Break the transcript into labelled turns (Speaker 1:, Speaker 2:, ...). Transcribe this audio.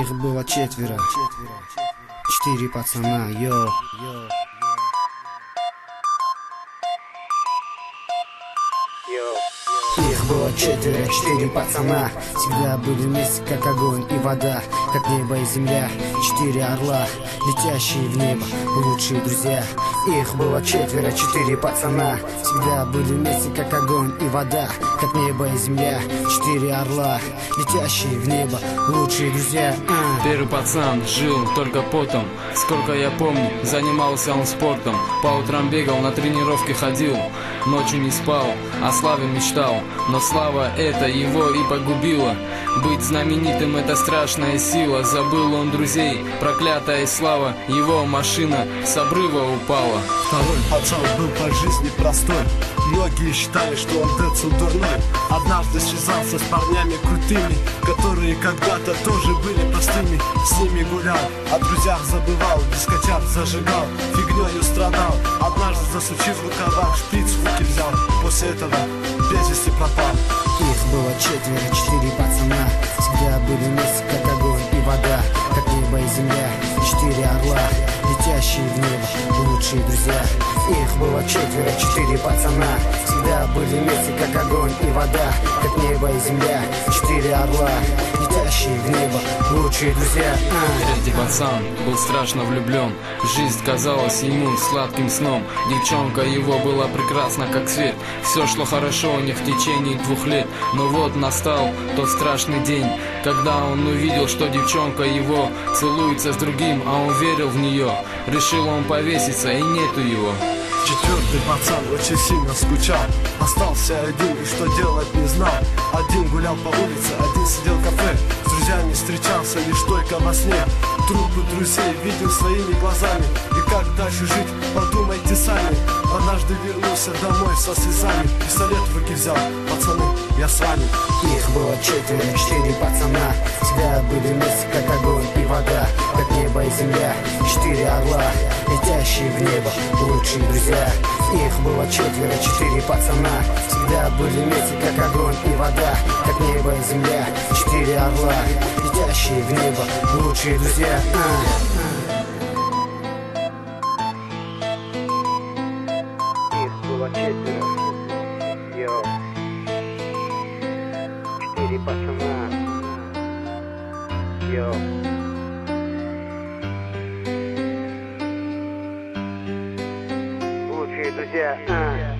Speaker 1: Их было четверо, четыре пацана, йо. Четверо, четыре пацана. Всегда были вместе, как огонь и вода Как небо и земля. Четыре орла, летящие в небо Лучшие друзья. Их было четверо, четыре пацана. Всегда были вместе, как огонь и вода Как небо и земля. Четыре орла, летящие в небо Лучшие друзья. А.
Speaker 2: Первый пацан жил только потом. Сколько я помню, занимался он спортом. По утрам бегал, на тренировки ходил. Ночью не спал, о славе мечтал. Но слава эта его и погубила Быть знаменитым это страшная сила. Забыл он друзей, проклятая слава. Его машина с обрыва упала.
Speaker 3: Второй пацан был по жизни простой. Многие считали, что он Децл дурной. Однажды связался с парнями крутыми Которые когда-то тоже были простыми. С ними гулял, о друзьях забывал Дискотяк зажигал, фигнёю страдал. Однажды засучив в рукавах, шприц в руки взял. После этого без вести пропал
Speaker 1: Их было четверо, четыре пацана. Всегда были вместе, как огонь и вода. Как небо и земля Четыре орла, летящие в небо Лучшие друзья. Их было четверо, четыре пацана. Всегда были вместе, как огонь и вода. Как небо и земля Четыре орла, летящие в небо. Лучшие друзья.
Speaker 2: Третий пацан был страшно влюблен Жизнь казалась ему сладким сном. Девчонка его была прекрасна как свет. Все шло хорошо у них в течение двух лет. Но вот настал тот страшный день Когда он увидел, что девчонка его Целуется с другим, а он верил в нее Решил он повеситься и нету его
Speaker 3: Четвертый пацан очень сильно скучал. Остался один и что делать не знал. Один гулял по улице, один сидел в кафе. С друзьями встречался лишь только во сне. Трупы друзей видел своими глазами. И как дальше жить, подумайте сами. Однажды вернулся домой со слезами. Пистолет в руки взял, пацаны, я с вами.
Speaker 1: Их было четверо, четыре пацана. Всегда были вместе, как огонь и вода. Как небо и земля. Четыре орла, летящие в небо Лучшие друзья Их было четверо, четыре пацана Всегда были вместе, как огонь и вода Как небо и земля Четыре орла, летящие в небо Лучшие друзья а. Их было четверо. Четыре пацана Йо. Лучшие друзья а.